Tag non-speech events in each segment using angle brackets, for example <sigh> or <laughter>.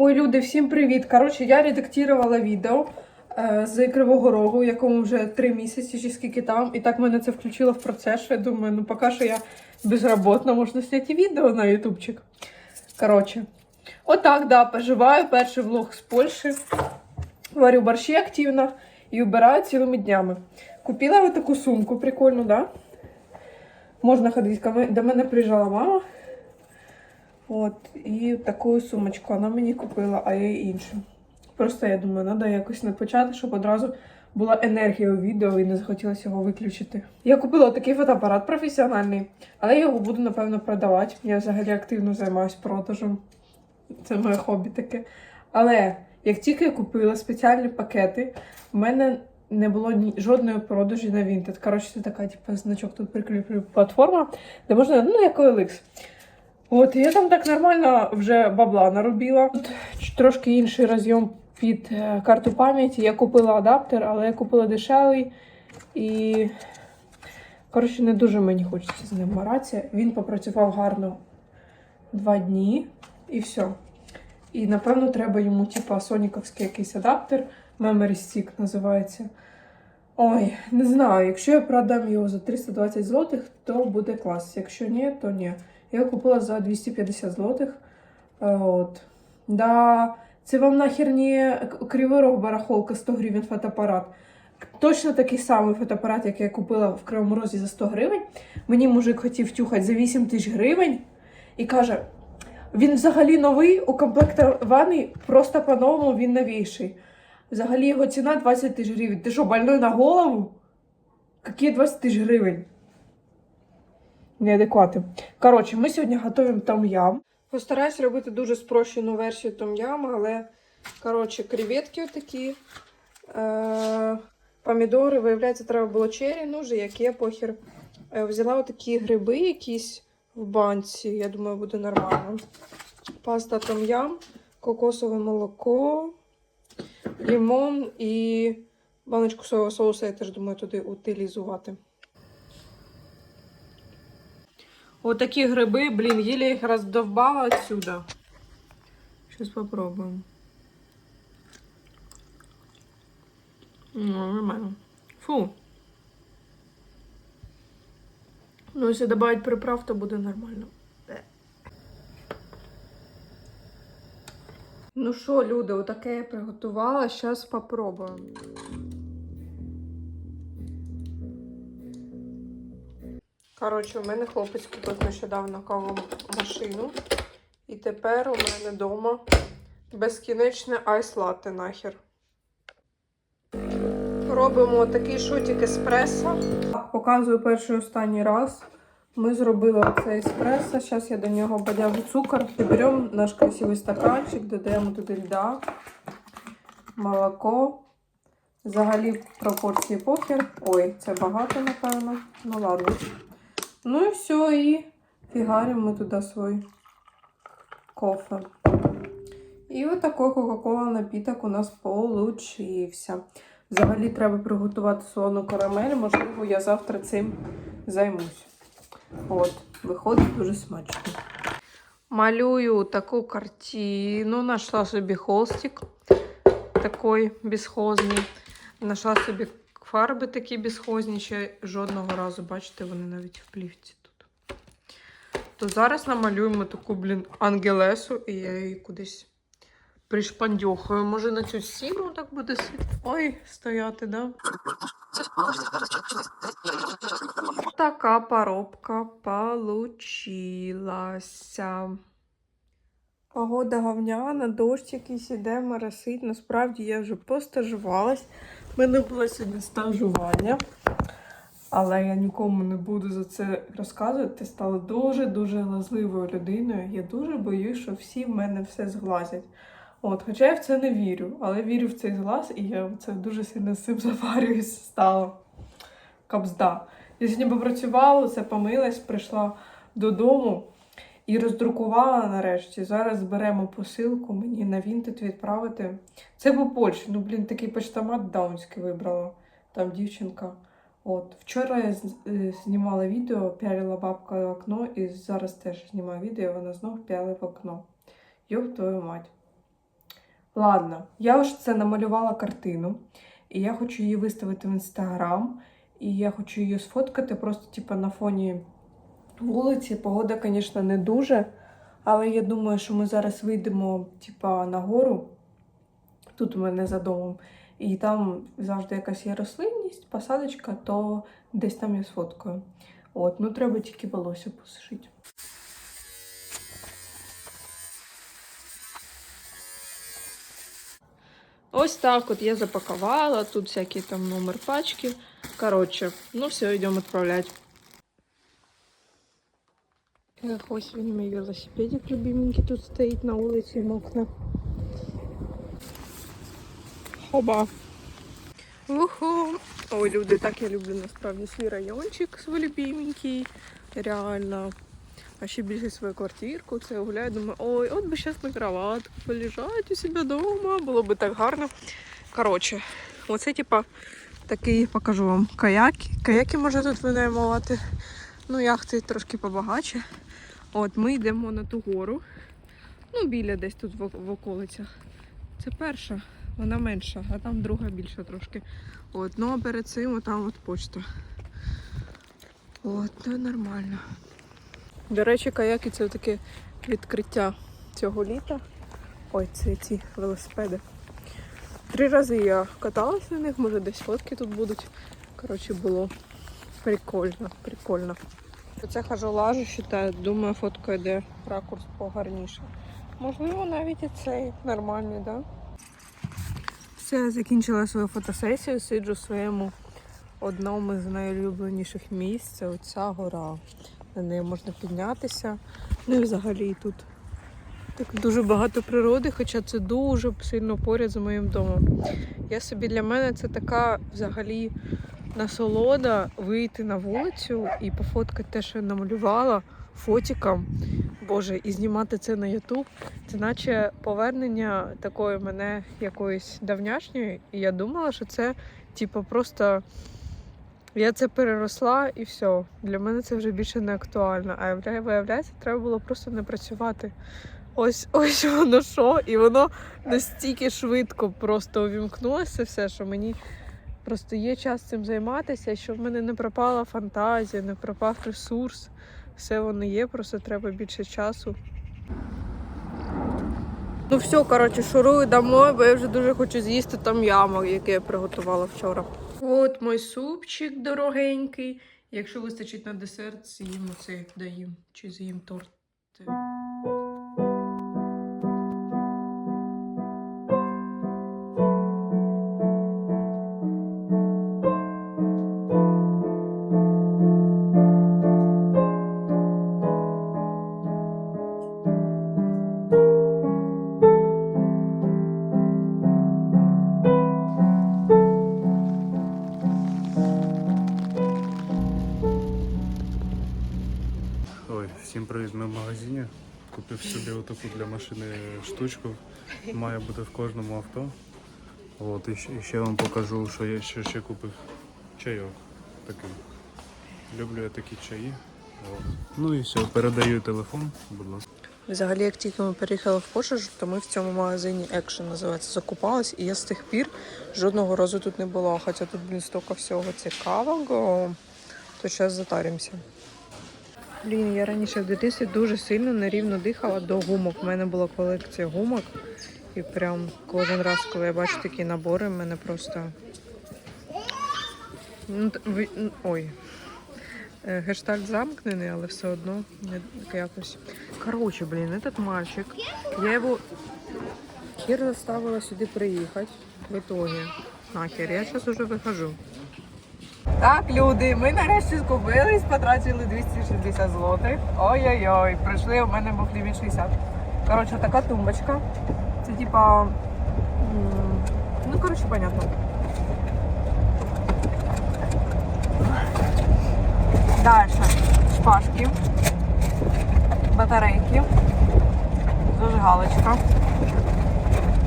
Ой, люди, всім привіт! Коротше, я редактувала відео е, з Кривого Рогу, якому вже три місяці чи скільки там. І так мене це включило в процес, що я думаю, ну поки що я безроботна, можна зняти відео на ютубчик. Коротше, отак, да, поживаю. Перший влог з Польщі. Варю борщі активно і убираю цілими днями. Купила таку сумку прикольну, да? Можна ходити. До мене приїжджала мама. От, і таку сумочку вона мені купила, а я їй іншу. Просто я думаю, треба якось не почати, щоб одразу була енергія у відео і не захотілося його виключити. Я купила такий фотоапарат професіональний, але я його буду, напевно, продавати. Я взагалі активно займаюся продажем. Це моє хобі таке. Але як тільки я купила спеціальні пакети, в мене не було ні, жодної продажі на Vinted. Коротше, це така, типу, значок тут прикріплю платформа, де можна, ну, як OLX. От, я там так нормально вже бабла наробила. Тут трошки інший розйом під е, карту пам'яті. Я купила адаптер, але я купила дешевий. І, коротше, не дуже мені хочеться з ним маратися. Він попрацював гарно два дні і все. І напевно треба йому, типа, соніківський якийсь адаптер, Memory Stick називається. Ой, не знаю, якщо я продам його за 320 злотих, то буде клас. Якщо ні, то ні. Я купила за 250 злотих. Е, От. Да, це вам нахер не кривий рог барахолка 100 гривень фотоапарат. Точно такий самий фотоапарат, як я купила в Кривому Розі за 100 гривень. Мені мужик хотів тюхати за 8 тисяч гривень і каже: він взагалі новий, укомплектований, просто по-новому він новіший. Взагалі його ціна 20 тисяч гривень. Ти що, больной на голову? Які 20 тисяч гривень? Неадеквати. Коротше, ми сьогодні готуємо том-ям. Постараюсь робити дуже спрощену версію том-яма, але, коротше, креветки отакі. Е- помідори, виявляється, треба було чері, ну вже яке похер. Е, взяла отакі гриби якісь в банці. Я думаю, буде нормально. Паста том-ям, кокосове молоко, лимон і баночку соєвого соусу, я теж думаю, туди утилізувати. Отакі гриби, блін, еле їх роздовбала отсюда. Сейчас попробуем. Ну, нормально. Фу. Ну, если добавить приправ, то буде нормально. Ну що, люди, отаке я приготувала. Зараз попробуємо. Коротше, у мене хлопець купив нещодавно каву машину. І тепер у мене вдома безкінечне айс латте нахер. Робимо такий шотик еспресо. Показую перший останній раз. Ми зробили оце еспресо. Зараз я до нього бодягу цукор. І беремо наш красивий стаканчик, додаємо туди льда, молоко. Взагалі пропорції похер. Ой, це багато, напевно. Ну ладно. Ну і все, і фігаримо ми туди свій кофе. І отакий Кока-Кола напіток у нас получився. Взагалі треба приготувати солону карамель, можливо, я завтра цим займусь. От, виходить дуже смачно. Малюю таку картину, знайшла собі холстик такий безхозний. Знайшла собі фарби такі безхозні, ще жодного разу, бачите, вони навіть в плівці тут. То зараз намалюємо таку, блін, ангелесу, і я її кудись пришпандьохаю. Може на цю стіну так буде? Ой, стояти, да? Така поробка получилася. Погода говняна, дощ якийсь іде, моросить. Насправді я вже постажувалась. У мене було сьогодні стажування. Але я нікому не буду за це розказувати. Стала дуже-дуже глазливою людиною. Я дуже боюсь, що всі в мене все зглазять. От, хоча я в це не вірю, але вірю в цей зглаз, і я це дуже сильно з цим заварююсь стала. Кабзда. Я сьогодні попрацювала, це помилась, прийшла додому і роздрукувала нарешті. Зараз зберемо посилку мені на Vinted відправити. Це по Польщі. Ну, блін, такий почтомат даунський вибрала. Там дівчинка. От. Вчора я е, знімала відео, пялила бабка в окно, і зараз теж знімаю відео, вона знов пяли в окно. Йоб твою мать. Ладно, я ж це намалювала картину, і я хочу її виставити в інстаграм, і я хочу її сфоткати просто, типу, на фоні вулиці. Погода, звісно, не дуже, але я думаю, що ми зараз вийдемо, типа, на гору. Тут у мене за домом. І там завжди якась є рослинність, посадочка, то десь там я сфоткаю. От, ну треба тільки волосся посушити. Ось так от я запаковала, тут всякий там номер пачки. Короче, ну все, идем отправлять. Ось він мій велосипедик любименький тут стоїть на вулиці, мокне. Хоба. Уху. Ой, люди, так я люблю насправді свій райончик свій любименький. Реально. А ще більше свою квартирку. Це я гуляю, думаю, ой, от би зараз на кроватку полежати у себе вдома, було би так гарно. Коротше, оце типа такий покажу вам каяки. Каяки можна тут винаймувати. Ну, яхти трошки побагаче. От ми йдемо на ту гору. Ну, біля десь тут в, околицях. Це перша, вона менша, а там друга більша трошки. От, ну а перед цим там от почта. От, ну нормально. До речі, каяки це таке відкриття цього літа. Ой, це ці велосипеди. Три рази я каталась на них, може десь фотки тут будуть. Коротше, було прикольно, прикольно. Оце хожу лажу, считаю, думаю, фотка йде ракурс погарніше. Можливо, навіть і цей нормальний, так? Да? Все, я закінчила свою фотосесію, сиджу в своєму одному з найулюбленіших місць. Це оця гора. На неї можна піднятися. Ну і взагалі тут так дуже багато природи, хоча це дуже сильно поряд з моїм домом. Я собі для мене це така взагалі насолода вийти на вулицю і пофоткати те, що я намалювала фотиком. Боже, і знімати це на Ютуб. Це наче повернення такої мене якоїсь давнячньої. І я думала, що це типу просто я це переросла і все. Для мене це вже більше не актуально. А виявляється, треба було просто не працювати. Ось <laughs> ось воно що, і воно настільки швидко просто увімкнулося все, що мені просто є час цим займатися, щоб в мене не пропала фантазія, не пропав ресурс. Все воно є, просто треба більше часу. Ну все, коротше, шурую домой, бо я вже дуже хочу з'їсти там ямок, який я приготувала вчора. От мій супчик дорогенький. Якщо вистачить на десерт, з'їм оцей доїм. Чи з'їм торт. Всім привіт, ми в магазині. Купив собі отаку для машини штучку. Має бути в кожному авто. От, і ще, вам покажу, що я ще, ще купив чайок такий. Люблю я такі чаї. От. Ну і все, передаю телефон, будь ласка. Взагалі, як тільки ми переїхали в Пошиж, то ми в цьому магазині Action називається закупались, і я з тих пір жодного разу тут не була. Хоча тут, блін, стільки всього цікавого, то зараз затаримося. Блін, я раніше в дитинстві дуже сильно нерівно дихала до гумок. У мене була колекція гумок. І прям кожен раз, коли я бачу такі набори, в мене просто. Ну, Ой. Е, Гештальт замкнений, але все одно якось. Короче, блин, этот мальчик, я его хер заставила сюди приїхати. В итоге. Нахер, я зараз уже вихожу. Так, люди, ми нарешті скупились, потратили 260 злотих. Ой-ой-ой, пройшли, у мене був ліміт 60. Коротше, така тумбочка. Це типа. Ну, коротше, понятно. Далі. Шпажки. Батарейки. Зажигалочка.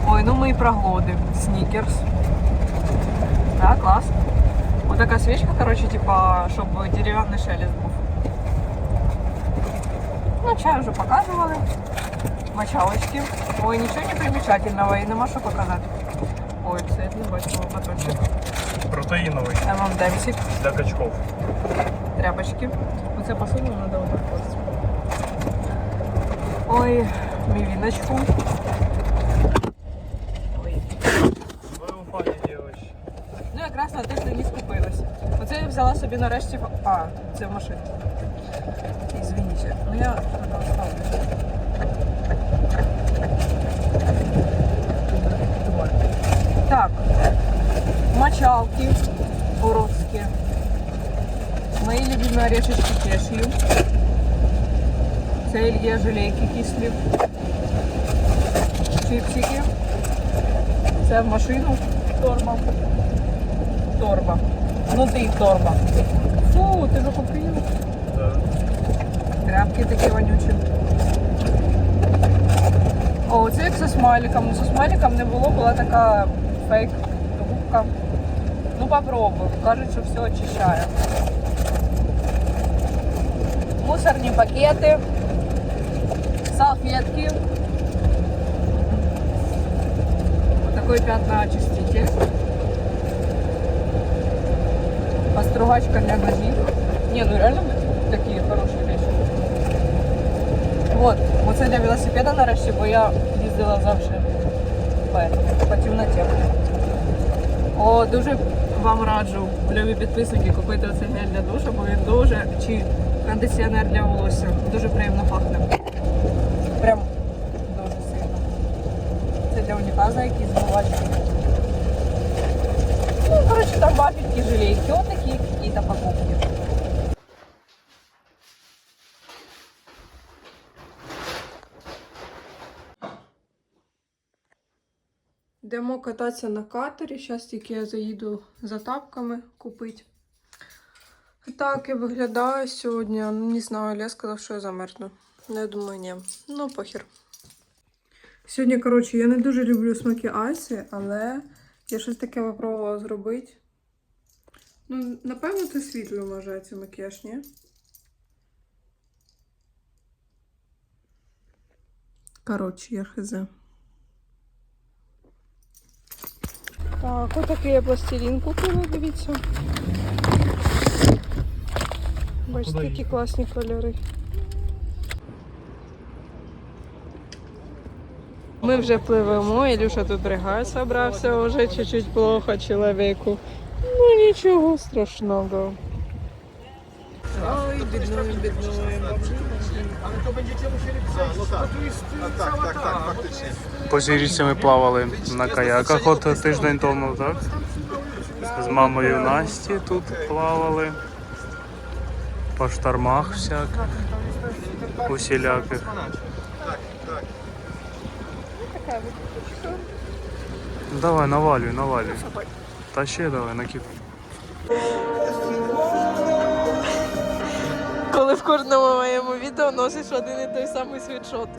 Ой, ну мої проглоди. Снікерс. Да, клас. Вот такая свечка, короче, типа, чтобы деревянный шелест був. Ну, чай вже показували. Мочалочки. Ой, нічого не примечательного і нема що показати. Ой, це я не бачила батончик. Протеїновий ММДемсик, для качков. тряпочки. Оце посуду треба отак класти. Ой, мівіночку. Ой. Ви у пані дівчатки. Ну, якраз на тиждень і скупилася. Взяла собі нарешті. в- А, це в машині. Извините. Ну я. Так. Мочалки уродские. Мои любимые орешечки кешью. Це Ільє желейки кислі. Чипсики. Це в машину торба. Торба. Внутрі торба. Фу, ти вже купив. Да. Тряпки такі вонючі. О, це як зі смайликом. Ну, зі смайликом не було, була така фейк губка. Ну попробуй. Кажуть, що все очищає. Мусорні пакети, салфетки. Вот такой пятноочиститель. Постругачка для ножей. Не, ну реально такие хорошие вещи. Вот, оце для велосипеда нарешті, бо я їздила завжди по, темноті. О, дуже вам раджу, любі підписники, купити оцей гель для душу, бо він дуже, чи кондиціонер для волосся. Дуже приємно пахне. Прям дуже сильно. Це для унітаза якісь змивачки. Ну, коротше, там вафельки, желейки, от такі якісь покупки. Йдемо кататися на катері. Зараз тільки я заїду за тапками купити. Так я виглядаю сьогодні. Не знаю, я сказав, що я замерзну. Ну, Я думаю, ні. Ну, похер. Сьогодні, коротше, я не дуже люблю смаки айсі, але я щось таке попробувала зробити. Ну, напевно, це світло вважається макіяж, ні? Коротше, я хз. Так, отакий я пластилін купила, дивіться. Бачите, які класні кольори. Ми вже пливемо, Ілюша тут бригай собрався, вже чуть-чуть плохо чоловіку. Ну нічого страшного. Ой, біднуємо, біднуємо. Позіріться ми плавали на каяках от тиждень тому, так? З мамою Насті тут плавали. По штормах всяких. Усіляких. Давай, навалюй, навалюй. Та ще давай, накид. Коли в кожному моєму відео носиш один і той самий світшот.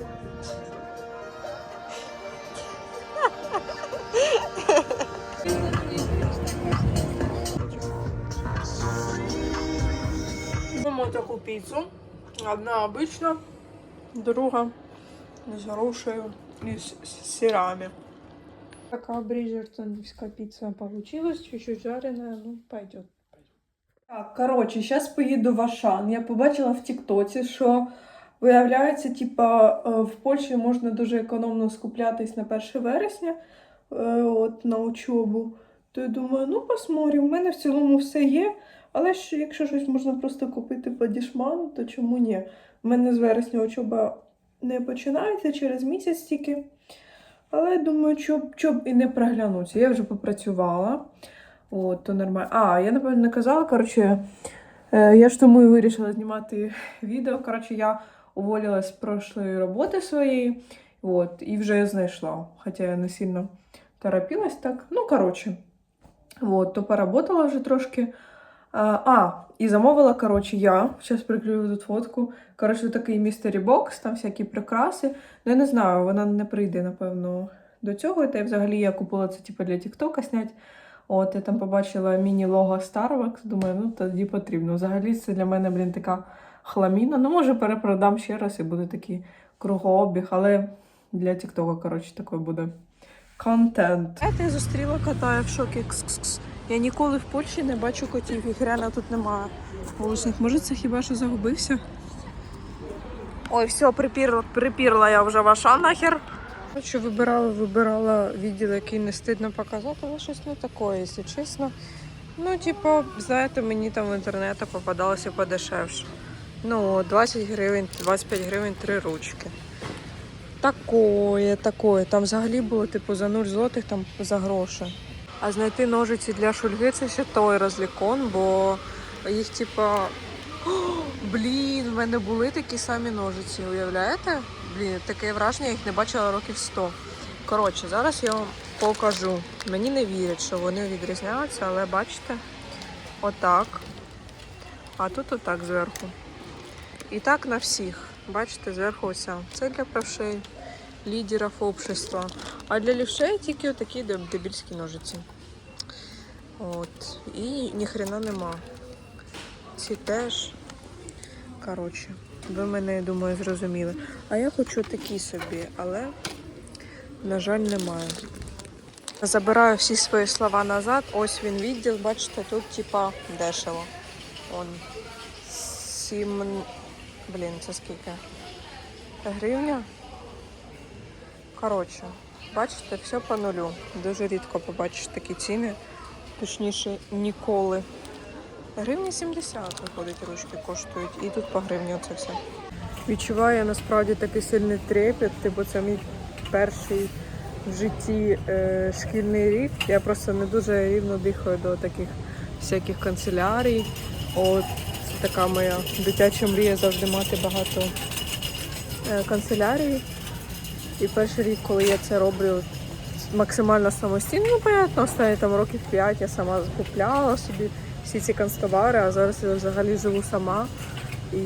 Беремо таку піцу. Одна обична, друга з грушею з сирами. Такая бриджертоновская пицца получилась, чуть-чуть жареная, ну пойдет. Так, коротше, зараз поїду в Ашан. Я побачила в Тіктоці, що виявляється, типа, е, в Польщі можна дуже економно скуплятись на 1 вересня е, от, на учобу. То я думаю, ну посмотрим. У мене в цілому все є. Але ж якщо щось можна просто купити по дішману, то чому ні? У мене з вересня учоба не починається через місяць тільки. Але думаю, щоб, щоб і не проглянутися. Я вже попрацювала. От, то нормально. А, я напевно не казала. Коротше, е, я ж тому і вирішила знімати відео. Коротше, я уволилась з прошлої роботи своєї. От, і вже знайшла. Хоча я не сильно торопилась так. Ну, коротше, от, то поработала вже трошки. А, і замовила, коротше, я. Зараз приклею тут фотку. Коротше, такий містері бокс, там всякі прикраси. Ну, я не знаю, вона не прийде, напевно, до цього. Та й взагалі я купила це типу, для Тіктока зняти. От, я там побачила міні-лого Starbucks, думаю, ну тоді потрібно. Взагалі це для мене, блін, така хламіна. Ну, може, перепродам ще раз і буде такий кругообіг, але Для Тіктока, коротше, такий буде контент. Я зустріла кота, в шокі. Кс-кс-кс. Я ніколи в Польщі не бачу котів, їх реально тут немає. Вуличних. Може, це хіба що загубився? Ой, все, припірла, припірла я вже ваша нахер. Короче, вибирала, вибирала відділ, який не стидно показати, але щось не таке, якщо чесно. Ну, типу, знаєте, мені там в інтернеті попадалося подешевше. Ну, 20 гривень, 25 гривень, три ручки. Такое, такое. Там взагалі було типу за 0 злотих, там за гроші. А знайти ножиці для шульги це ще той розлікон, бо їх типа. <gasps> Блін, в мене були такі самі ножиці, уявляєте? Блін, таке враження, я їх не бачила років 100. Коротше, зараз я вам покажу. Мені не вірять, що вони відрізняються, але бачите, отак. А тут отак зверху. І так на всіх. Бачите, зверху оця. Це для правшей, лідерів общества. А для лівшей тільки отакі дебільські ножиці. От. І ніхрена нема. Ці теж. Коротше, ви мене, я думаю, зрозуміли. А я хочу такі собі, але, на жаль, немає. Забираю всі свої слова назад. Ось він відділ, бачите, тут типа дешево. Он. Сім. Блін, це скільки? Гривня? Коротше, бачите, все по нулю. Дуже рідко побачиш такі ціни. Точніше, ніколи. Гривні 70 виходить, ручки коштують. І тут по гривні оце все. Відчуваю я насправді такий сильний трепет, типу це мій перший в житті е, шкільний рік. Я просто не дуже рівно дихаю до таких всяких канцелярій. От це така моя дитяча мрія завжди мати багато е, канцелярій. І перший рік, коли я це роблю максимально самостійно, ну, понятно, останні там років 5 я сама купляла собі всі ці канцтовари, а зараз я взагалі живу сама і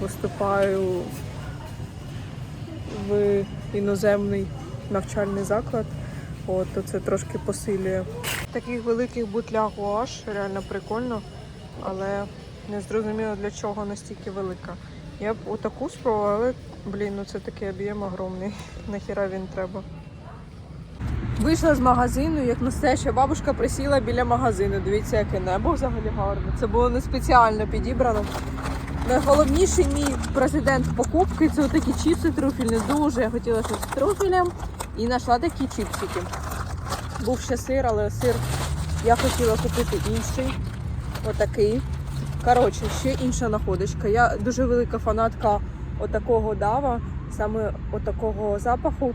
поступаю в іноземний навчальний заклад. От, то це трошки посилює. Таких великих бутлях гуаш реально прикольно, але не зрозуміло для чого настільки велика. Я б отаку спробувала, але блін, ну це такий об'єм огромний. <laughs> Нахіра він треба. Вийшла з магазину, як настояща бабушка присіла біля магазину. Дивіться, яке небо взагалі гарне. Це було не спеціально підібрано. Найголовніший мій президент покупки це такі чіпси трюфельні. Дуже я хотіла щось з трюфелем і знайшла такі чіпсики. Був ще сир, але сир я хотіла купити інший. Отакий. Коротше, ще інша находочка. Я дуже велика фанатка отакого дава, саме отакого запаху.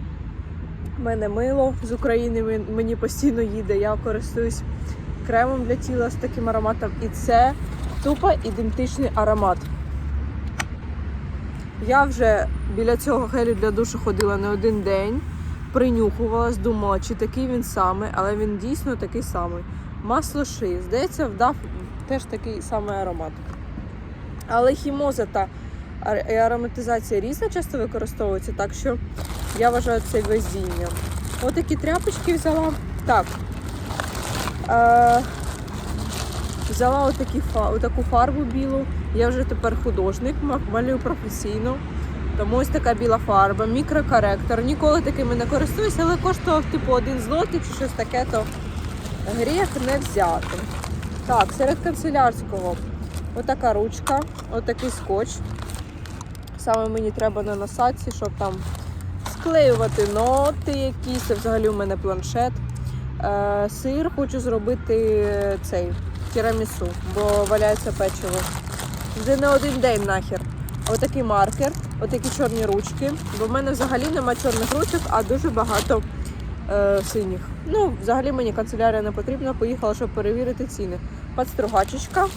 У мене мило з України мені постійно їде. Я користуюсь кремом для тіла з таким ароматом. І це тупо ідентичний аромат. Я вже біля цього гелю для душу ходила не один день, принюхувалась, думала, чи такий він самий, але він дійсно такий самий. Масло шиї, здається, вдав теж такий самий аромат. Але хімоза та ароматизація різно часто використовуються, так що я вважаю це везіння. Ось такі тряпочки взяла. Так. Е, взяла отакі, отаку фарбу білу. Я вже тепер художник, малюю професійно. Тому ось така біла фарба, мікрокоректор. Ніколи такими не користуюся, але коштував типу один злотий чи щось таке, то гріх не взяти. Так, серед канцелярського отака ручка, отакий скотч. Саме мені треба на насадці, щоб там склеювати ноти якісь. Це взагалі у мене планшет. Е, сир хочу зробити цей тірамісу, бо валяється печиво. Вже не один день нахер. Отакий маркер, отакі чорні ручки. Бо в мене взагалі нема чорних ручок, а дуже багато е, синіх. Ну, взагалі мені канцелярія не потрібна. Поїхала, щоб перевірити ціни. Подстругачечка.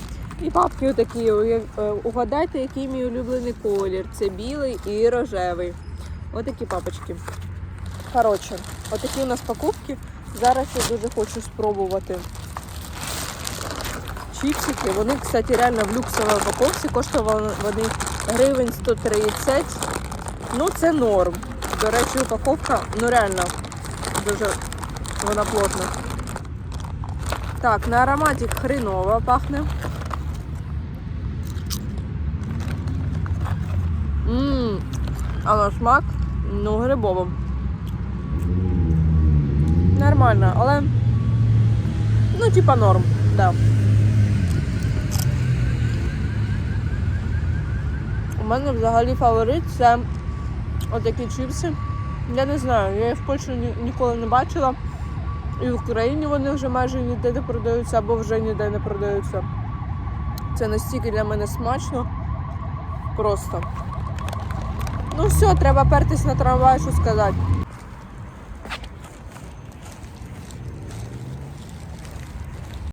І папки отакі. Е, Угадайте, який мій улюблений колір. Це білий і рожевий. Отакі папочки. Коротше, отакі у нас покупки. Зараз я дуже хочу спробувати чіпсики. Вони, кстати, реально в люксовій упаковці коштували вони гривень 130. Ну, це норм. До речі, упаковка, ну реально, дуже вона плотна. Так, на ароматі хреново пахне. Ммм, а на смак, ну, грибово. нормально, але. Ну, типа норм, да. У мене взагалі фаворит це отакі чіпси. Я не знаю, я їх в Польщі ні- ніколи не бачила. І в Україні вони вже майже ніде не продаються або вже ніде не продаються. Це настільки для мене смачно. Просто. Ну все, треба пертись на трамвай, що сказати.